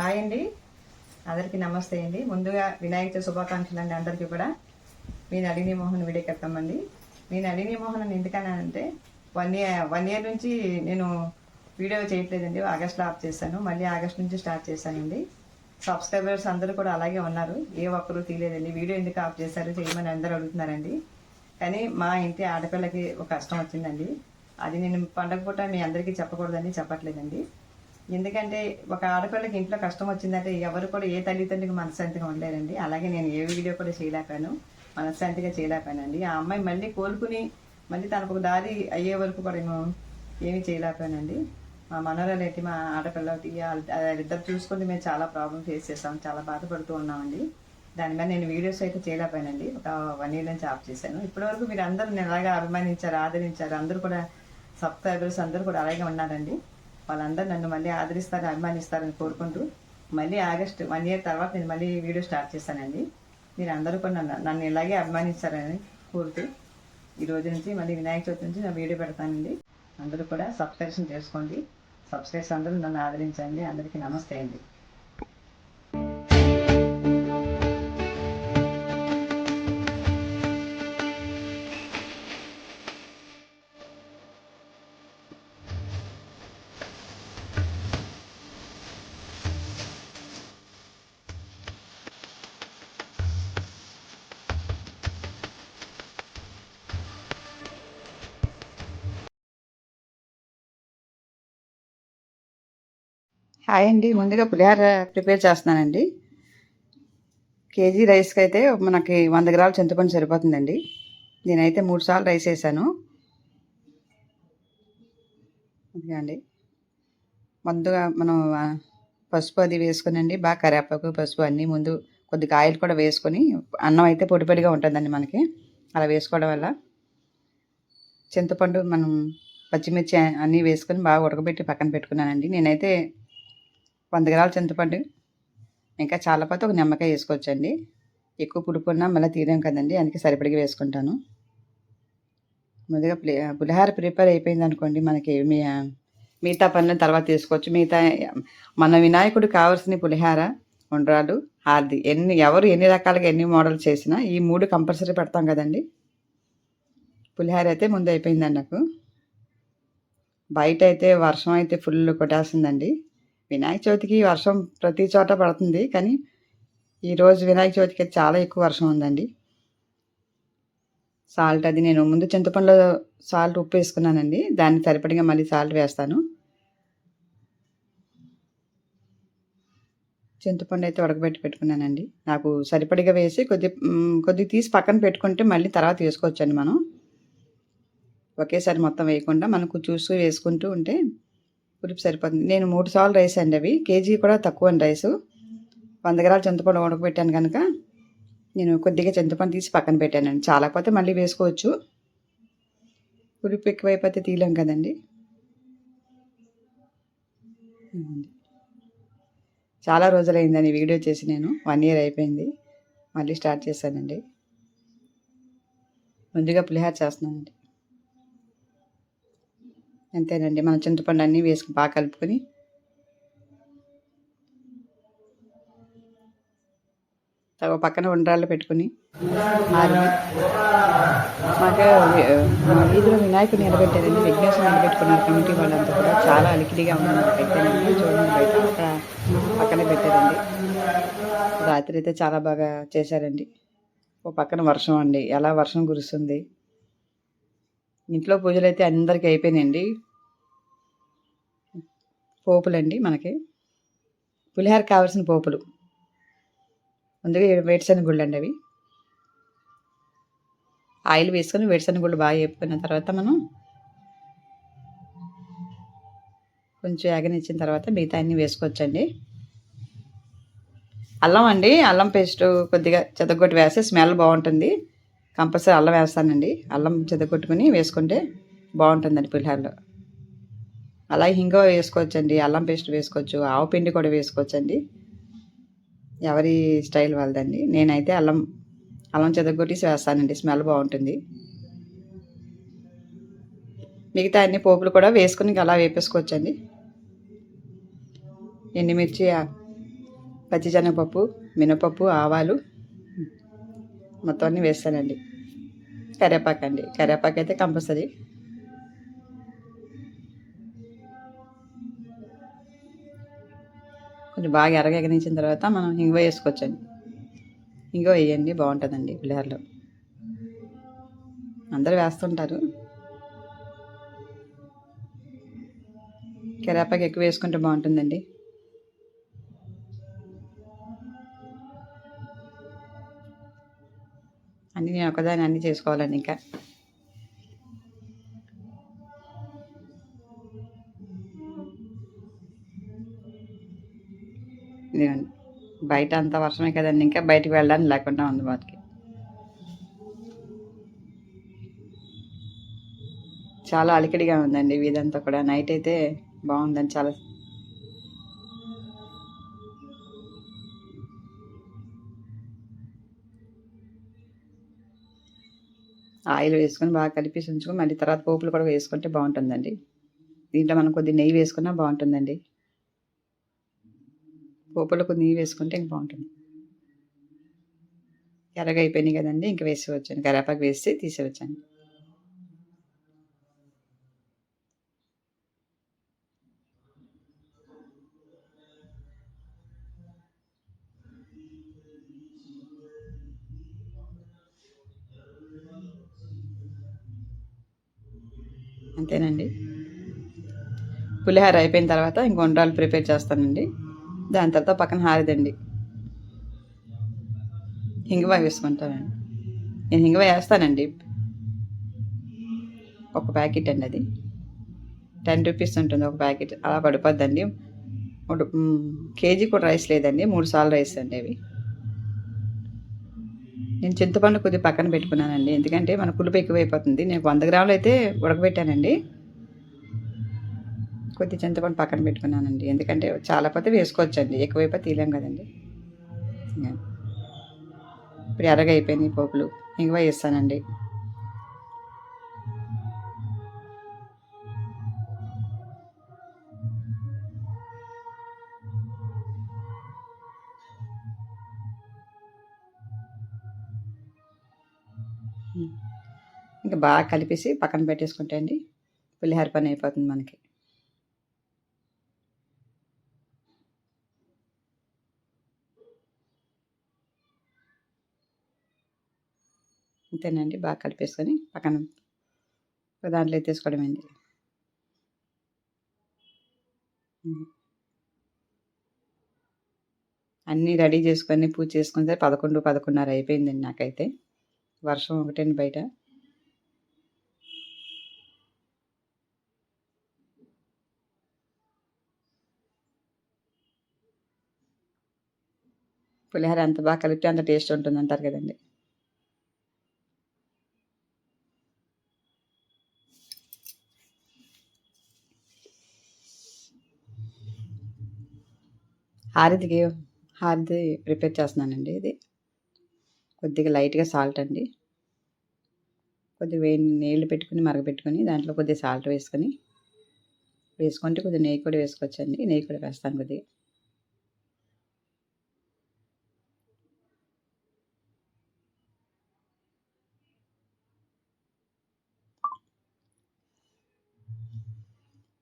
Hi అండి. అందరికీ నమస్తే అండి. ముందుగా వినాయక చవితి శుభాకాంక్షలు అండి అందరికీ కూడా. మీ నళిని మోహన్ వీడియోకి వస్తామండి మీ నళిని మోహన్ అని ఎందుకనంటే వన్ ఇయర్ వన్ ఇయర్ నుంచి నేను వీడియో చేయట్లేదండి. ఆగస్ట్లో ఆఫ్ చేశాను. మళ్ళీ ఆగస్ట్ నుంచి స్టార్ట్ చేశానండి. సబ్స్క్రైబర్స్ అందరూ కూడా అలాగే ఉన్నారు. ఏ ఒక్కరూ తీయలేదండి. వీడియో ఎందుకు ఆఫ్ చేశారు చేయమని అందరూ అడుగుతున్నారండి. కానీ మా ఇంటి ఆడపిల్లకి ఒక కష్టం వచ్చిందండి. అది నేను పండగ పూట మీ అందరికీ చెప్పకూడదని చెప్పట్లేదండి. ఎందుకంటే ఒక ఆడపిల్లకి ఇంట్లో కష్టం వచ్చిందంటే ఎవరు కూడా ఏ తల్లిదండ్రులకు మనశ్శాంతిగా ఉండలేరండి. అలాగే నేను ఏ వీడియో కూడా చేయలేకపోయాను. మనశ్శాంతిగా చేయలేకపోయానండి. ఆ అమ్మాయి మళ్ళీ కోలుకుని మళ్ళీ తనకు ఒక దారి అయ్యే వరకు కూడా మేము ఏమీ చేయలేకపోయానండి. మా మనవరాలు ఏంటి మా ఆడపిల్ల ఇద్దరు చూసుకుంటే మేము చాలా ప్రాబ్లం ఫేస్ చేస్తాం చాలా బాధపడుతూ ఉన్నామండి. దాని మీద నేను వీడియోస్ అయితే చేయలేకపోయానండి. ఒక వన్ ఇయర్ నుంచి ఆఫ్ చేశాను. ఇప్పటివరకు మీరు అందరూ నేను అలాగే అభిమానించారు ఆదరించారు అందరూ కూడా సబ్స్క్రైబర్స్ అందరూ కూడా అలాగే ఉన్నారండి. వాళ్ళందరూ నన్ను మళ్ళీ ఆదరిస్తారు అభిమానిస్తారని కోరుకుంటూ మళ్ళీ ఆగస్ట్ వన్ ఇయర్ తర్వాత నేను మళ్ళీ వీడియో స్టార్ట్ చేశానండి మీరు అందరూ కూడా నన్ను నన్ను ఇలాగే అభిమానిస్తారని కోరుతూ ఈ రోజు నుంచి మళ్ళీ వినాయక చవితి నుంచి నా వీడియో పెడతానండి. అందరూ కూడా సబ్స్క్రిప్షన్ చేసుకోండి. సబ్స్క్రైబ్స్ అందరూ నన్ను ఆదరించండి. అందరికీ నమస్తే అండి. హాయ్ అండి. ముందుగా పులిహార ప్రిపేర్ చేస్తున్నానండి. కేజీ రైస్కి అయితే మనకి వంద గ్రాముల చింతపండు సరిపోతుందండి. నేనైతే మూడు సార్లు రైస్ వేసాను. అండి ముందుగా మనం పసుపు అది వేసుకునండి. బాగా కరివేపాకు పసుపు అన్నీ ముందు కొద్దిగా ఆయిల్ కూడా వేసుకొని అన్నం అయితే పొడి పొడిగా ఉంటుందండి మనకి. అలా వేసుకోవడం వల్ల చింతపండు మనం పచ్చిమిర్చి అన్నీ వేసుకొని బాగా ఉడకబెట్టి పక్కన పెట్టుకున్నానండి. నేనైతే వంద గ్రాముల చింతపండు. ఇంకా చాలా ఒక నిమ్మకాయ వేసుకోవచ్చండి. ఎక్కువ పులుపు మళ్ళీ తీయలేం కదండి అందుకే సరిపడిగా వేసుకుంటాను. ముందుగా పులిహార ప్రిపేర్ అయిపోయింది అనుకోండి మనకి మీ మిగతా పనులు తర్వాత తీసుకోవచ్చు. మిగతా మన వినాయకుడు కావాల్సిన పులిహార ఉండ్రాలు హార్ది ఎన్ని ఎవరు ఎన్ని రకాలుగా ఎన్ని మోడల్స్ చేసినా ఈ మూడు కంపల్సరీ పెడతాం కదండి. పులిహార అయితే ముందు అయిపోయిందండి నాకు బయట అయితే వర్షం అయితే ఫుల్ కొట్టేస్తుందండి. వినాయక చవితికి వర్షం ప్రతి చోట పడుతుంది కానీ ఈరోజు వినాయక చవితికి అయితే చాలా ఎక్కువ వర్షం ఉందండి. సాల్ట్ అది నేను ముందు చింతపండులో సాల్ట్ ఉప్పు వేసుకున్నానండి దాన్ని సరిపడిగా మళ్ళీ సాల్ట్ వేస్తాను. చింతపండు అయితే ఉడకబెట్టి పెట్టుకున్నానండి. నాకు సరిపడిగా వేసి కొద్ది కొద్ది తీసి పక్కన పెట్టుకుంటే మళ్ళీ తర్వాత వేసుకోవచ్చండి మనం. ఒకేసారి మొత్తం వేయకుండా మనకు చూస్తూ వేసుకుంటూ ఉంటే పులుపు సరిపోతుంది. నేను మూడు సార్లు రైస్ అండి అవి. కేజీ కూడా తక్కువ అండి రైసు. వంద గ్రాముల చింతపండు ఉడకబెట్టాను కనుక నేను కొద్దిగా చింతపండు తీసి పక్కన పెట్టానండి. చాలకపోతే మళ్ళీ వేసుకోవచ్చు. పులుపు ఎక్కువైపోతే తీయలేం కదండి. చాలా రోజులైందని వీడియో చేసి నేను. వన్ ఇయర్ అయిపోయింది. మళ్ళీ స్టార్ట్ చేశానండి. ముందుగా పులిహార చేస్తున్నానండి. అంతేనండి. మనం చింతపండు అన్నీ వేసుకుని బాగా కలుపుకొని తగ పక్కన ఉండ్రాళ్ళు పెట్టుకుని మాకు వీధిలో వినాయకుడు నిలబెట్టారండి విఘ్నేశ్వరం నిలబెట్టుకున్నారు కమిటీ వాళ్ళంతా కూడా. చాలా అలికిడిగా ఉన్నారు పెట్టారండి చూడండి బయట అక్కడ పక్కనే పెట్టారండి. రాత్రి అయితే చాలా బాగా చేశారండి. ఓ పక్కన వర్షం అండి. ఎలా వర్షం కురుస్తుంది? ఇంట్లో పూజలు అయితే అందరికీ అయిపోయినాయండి. పోపులండి మనకి. పులిహార కావాల్సిన పోపులు. ముందుగా వేరుశనగ గుళ్ళు అండి అవి. ఆయిల్ వేసుకొని వేరుశనగ గుళ్ళు బాగా వేపుకున్న తర్వాత మనం కొంచెం యాగనిచ్చిన తర్వాత మిగతా అన్నీ వేసుకోవచ్చండి. అల్లం అండి అల్లం పేస్ట్ కొద్దిగా చెదగొట్టి వేస్తే స్మెల్ బాగుంటుంది. కంపల్సరీ అల్లం వేస్తానండి. అల్లం చెదగొట్టుకుని వేసుకుంటే బాగుంటుందండి పులిహోరలో. అలాగే ఇంకో వేసుకోవచ్చండి అల్లం పేస్ట్ వేసుకోవచ్చు ఆవు పిండి కూడా వేసుకోవచ్చండి. ఎవరి స్టైల్ వాళ్ళదండి. నేనైతే అల్లం అల్లం చెదగొట్టేసి వేస్తానండి. స్మెల్ బాగుంటుంది. మిగతా అన్ని పోపులు కూడా వేసుకుని అలా వేపేసుకోవచ్చండి. ఎండుమిర్చి పచ్చిశనగపప్పు మినపప్పు ఆవాలు మొత్తం అన్నీ వేస్తానండి. కరివేపాకు అండి. కరివేపాకు అయితే కంపల్సరీ. కొంచెం బాగా ఎరగెగనించిన తర్వాత మనం ఇంగువ వేసుకోవచ్చండి. ఇంగువ వేయండి బాగుంటుందండి పులిహోరలో. అందరు వేస్తుంటారు. కరేపాకు ఎక్కువ వేసుకుంటే బాగుంటుందండి. అన్నీ నేను ఒకదాన్ని అన్నీ చేసుకోవాలండి ఇంకా. ఇదిగోండి బయట అంత వర్షమే కదండి ఇంకా బయటికి వెళ్ళడానికి లేకుండా ఉంది వాటికి. చాలా అలికిడిగా ఉందండి వీధంతా కూడా. నైట్ అయితే బాగుందండి చాలా ఆయిల్ వేసుకొని బాగా కలిపి ఉంచుకొని మళ్ళీ తర్వాత పోపులు కూడా వేసుకుంటే బాగుంటుందండి. దీంట్లో మనం కొద్ది నెయ్యి వేసుకున్నా బాగుంటుందండి. పోపులో కొద్ది నెయ్యి వేసుకుంటే ఇంక బాగుంటుంది. ఎర్రగా అయిపోయినాయి కదండి ఇంక వేసేవచ్చాను కరేపాకు వేసి తీసి వచ్చాను పులిహోర అయిపోయిన తర్వాత ఇంక వంటలు ప్రిపేర్ చేస్తానండి. దాని తర్వాత పక్కన హారిదండి. హింగవ వేసుకుంటానండి. నేను హింగవ వేస్తానండి. ఒక ప్యాకెట్ అండి అది. టెన్ రూపీస్ ఉంటుంది ఒక ప్యాకెట్. అలా పడిపోద్దండి. కేజీ కూడా రైస్ లేదండి. మూడు సార్లు రైస్ అండి అవి. నేను చింతపండు కొద్దిగా పక్కన పెట్టుకున్నానండి. ఎందుకంటే మన పులుపు ఎక్కువైపోతుంది. నేను వంద గ్రాములు అయితే ఉడకబెట్టానండి. కొద్ది చింతపండు పక్కన పెట్టుకున్నానండి. ఎందుకంటే చాలా పోతే వేసుకోవచ్చండి. ఎక్కువైపోతే తీయలేం కదండి. ఇప్పుడు ఎర్రగా అయిపోయినాయి పోపులు. ఇంగువ వేస్తానండి. ఇంకా బాగా కలిపేసి పక్కన పెట్టేసుకుంటే అండి పులిహోర పని అయిపోతుంది మనకి. అంతేనండి బాగా కలిపేసుకొని పక్కన దాంట్లో ఎత్తేసుకోవడం అండి. అన్నీ రెడీ చేసుకొని పూజ చేసుకుంటే పదకొండు పదకొండున్నర అయిపోయిందండి నాకైతే. వర్షం ఒకటండి బయట. పులిహోర ఎంత బాగా కలిపితే అంత టేస్ట్ ఉంటుంది అంటారు కదండి. హారతికి హారతి ప్రిపేర్ చేస్తున్నానండి ఇది. కొద్దిగా లైట్గా సాల్ట్ అండి. కొద్దిగా వేడి నీళ్ళు పెట్టుకుని మరగపెట్టుకొని దాంట్లో కొద్దిగా సాల్ట్ వేసుకొని వేసుకుంటే కొద్దిగా నెయ్యి కూడా వేసుకోవచ్చండి. నెయ్యి కూడా వేస్తాను కొద్దిగా.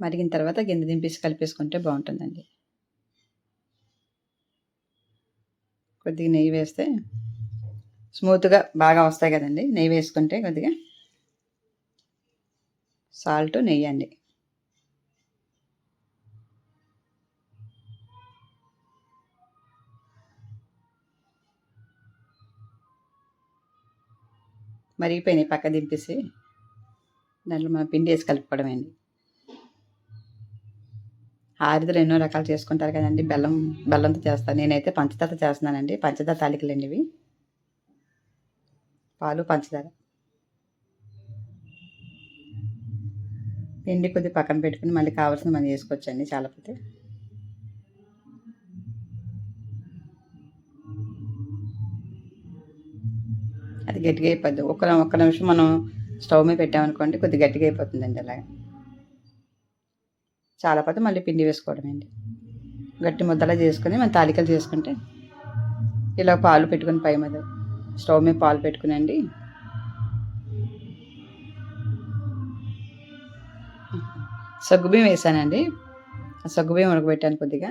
మరిగిన తర్వాత గిన్నె దింపేసి కలిపేసుకుంటే బాగుంటుందండి. కొద్దిగా నెయ్యి వేస్తే స్మూత్గా బాగా వస్తాయి కదండి. నెయ్యి వేసుకుంటే కొద్దిగా సాల్ట్ నెయ్యి అండి. మరిగిపోయినాయి. పక్క దింపేసి దాంట్లో మన పిండి వేసి కలుపుకోవడం అండి. ఆరిదలు ఎన్నో రకాలు చేసుకుంటారు కదండి. బెల్లం బెల్లంతో చేస్తాను నేనైతే పంచదార చేస్తున్నానండి. పంచదార తాలికలండి ఇవి. పాలు పంచదార. పిండి కొద్దిగా పక్కన పెట్టుకుని మళ్ళీ కావాల్సిన మనం చేసుకోవచ్చండి చాలాపోతే. అది గట్టిగా అయిపోద్ది. ఒక్క ఒక్క నిమిషం మనం స్టవ్ మీద పెట్టామనుకోండి కొద్దిగా గట్టిగా అయిపోతుందండి అలాగే. చాలా పాత మళ్ళీ పిండి వేసుకోవడమేండి. గట్టి ముద్దలా చేసుకుని మనం తాలికలు చేసుకుంటే ఇలా పాలు పెట్టుకుని పై మీద స్టవ్ మీద పాలు పెట్టుకునండి. సగ్గుబియ్యం వేసానండి. ఆ సగ్గుబియ్యం ఉడకబెట్టాను కొద్దిగా.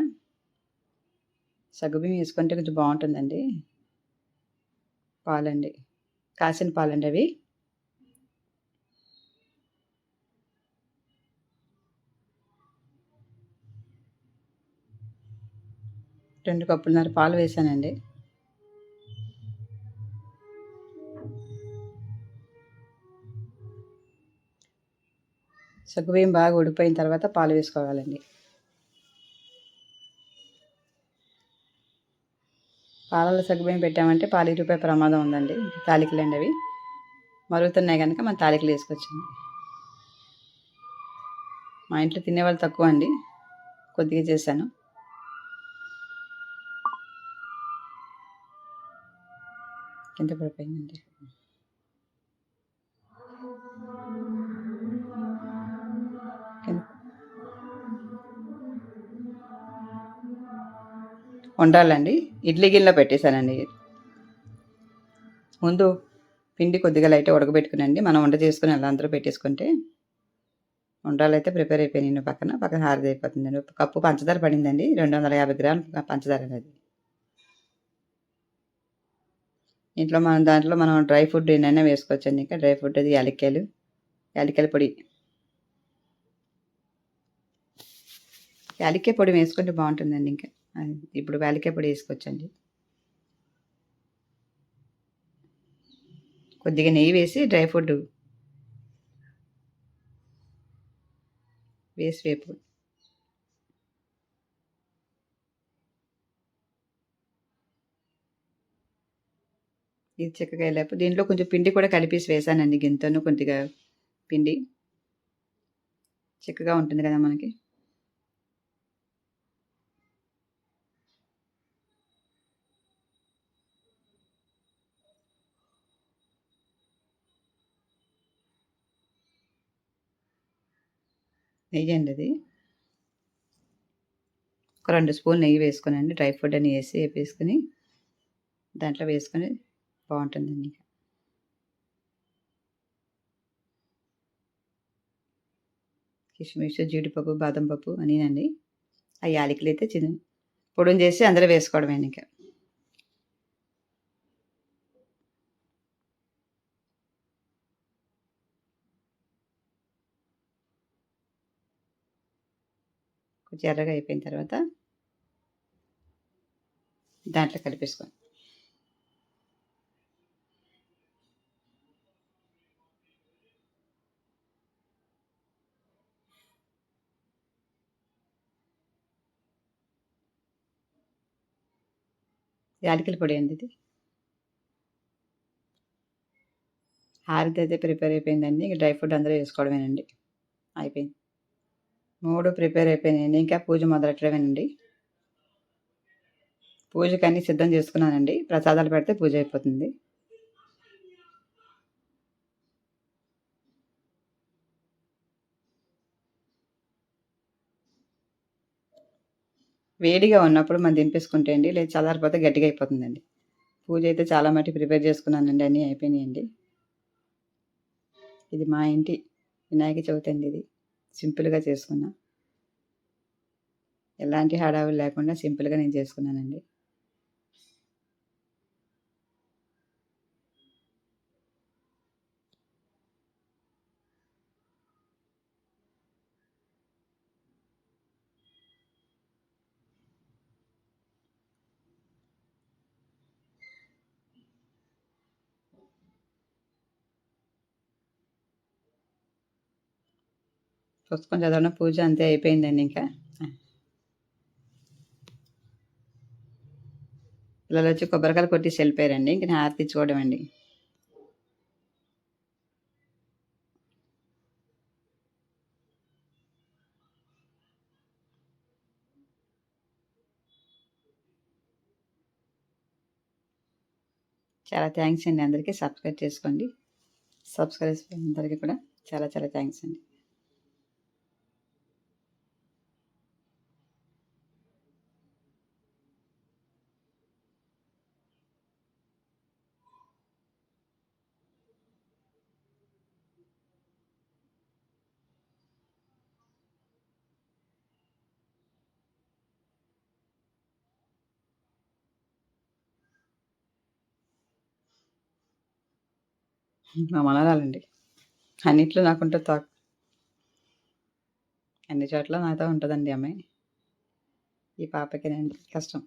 సగ్గుబియ్యం వేసుకుంటే కొంచెం బాగుంటుందండి. పాలండి. కాసిన పాలండి అవి. రెండు కప్పులున్నర పాలు వేసానండి. సగ్గుబియ్యం బాగా ఉడిపోయిన తర్వాత పాలు వేసుకోవాలండి. పాలలో సగ్గుబియ్యం పెట్టామంటే పాలు ఇరిపోయే ప్రమాదం ఉందండి. తాలికలండి అవి మరుగుతున్నాయి కనుక మనం తాలికలు వేసుకొచ్చండి మా ఇంట్లో తినేవాళ్ళు తక్కువ అండి కొద్దిగా చేశాను. కింద పడిపోయిందండి? వండాలండి. ఇడ్లీ గిన్నెలో పెట్టేశానండి. ముందు పిండి కొద్దిగా లైట్ ఉడకబెట్టుకునండి. మనం వంట చేసుకుని అలా అందరూ పెట్టేసుకుంటే వండాలు అయితే ప్రిపేర్ అయిపోయినాయి. పక్కన పక్కన హారది అయిపోతుందండి. కప్పు పంచదార పడిందండి. రెండు వందల యాభై గ్రాములు పంచదార అనేది. ఇంట్లో మనం దాంట్లో మనం డ్రై ఫుడ్ ఏమైనా వేసుకోవచ్చండి ఇంకా డ్రై ఫుడ్ అది యాలక్కాయలు యాలక్కాయల పొడి. యాలక్కాయ పొడి వేసుకుంటే బాగుంటుందండి ఇంకా. ఇప్పుడు యాలక్కాయ పొడి వేసుకోవచ్చండి. కొద్దిగా నెయ్యి వేసి డ్రై ఫుడ్ వేసి వేపు ఇది చిక్కకాయ లేకపోతే దీంట్లో కొంచెం పిండి కూడా కలిపేసి వేసానండి గింతను కొద్దిగా పిండి. చిక్కగా ఉంటుంది కదా మనకి. నెయ్యి అండి అది. ఒక రెండు స్పూన్ నెయ్యి వేసుకునండి డ్రై ఫ్రూట్ అని వేసి వేపేసుకుని దాంట్లో వేసుకొని బాగుంటుందండి కిస్మిస్ జీడిపప్పు బాదం పప్పు అనినండి. ఆ యాలకులు అయితే చిన్న పొడిని చేసి అందులో వేసుకోవడమే ఇంకా. కొంచెం ఎర్రగా అయిపోయిన తర్వాత దాంట్లో కలిపేసుకోండి. యాలకుల పొడి అండి ఇది. హారతి అయితే ప్రిపేర్ అయిపోయిందండి. ఇంకా డ్రై ఫ్రూట్ అందరూ వేసుకోవడమేనండి. అయిపోయింది. మూడు ప్రిపేర్ అయిపోయినాయండి. ఇంకా పూజ మొదలెట్టడమేనండి. పూజకన్నీ సిద్ధం చేసుకున్నానండి. ప్రసాదాలు పెడితే పూజ అయిపోతుంది. వేడిగా ఉన్నప్పుడు మనం దింపేసుకుంటే అండి లేదు చల్లారిపోతే గట్టిగా అయిపోతుందండి. పూజ అయితే చాలా మట్టి ప్రిపేర్ చేసుకున్నానండి అన్నీ అయిపోయినాయండి. ఇది మా ఇంటి వినాయక చవితి అండి ఇది. సింపుల్గా చేసుకున్నా. ఎలాంటి హడావులు లేకుండా సింపుల్గా నేను చేసుకున్నానండి. పుస్తకం చదవడం. పూజ అంతే అయిపోయిందండి ఇంకా. పిల్లలు వచ్చి కొబ్బరికాయలు కొట్టి వెళ్ళిపోయారండి. ఇంక నేను హారతి ఇచ్చుకోవడం అండి. చాలా థ్యాంక్స్ అండి. అందరికీ సబ్స్క్రైబ్ చేసుకోండి. సబ్స్క్రైబ్ అందరికీ కూడా చాలా చాలా థ్యాంక్స్ అండి. మా మనరాలండి అన్నిట్లో నాకుంటే తాక్ అన్ని చోట్ల నాతో ఉంటుందండి అమ్మాయి ఈ పాపకి కష్టం.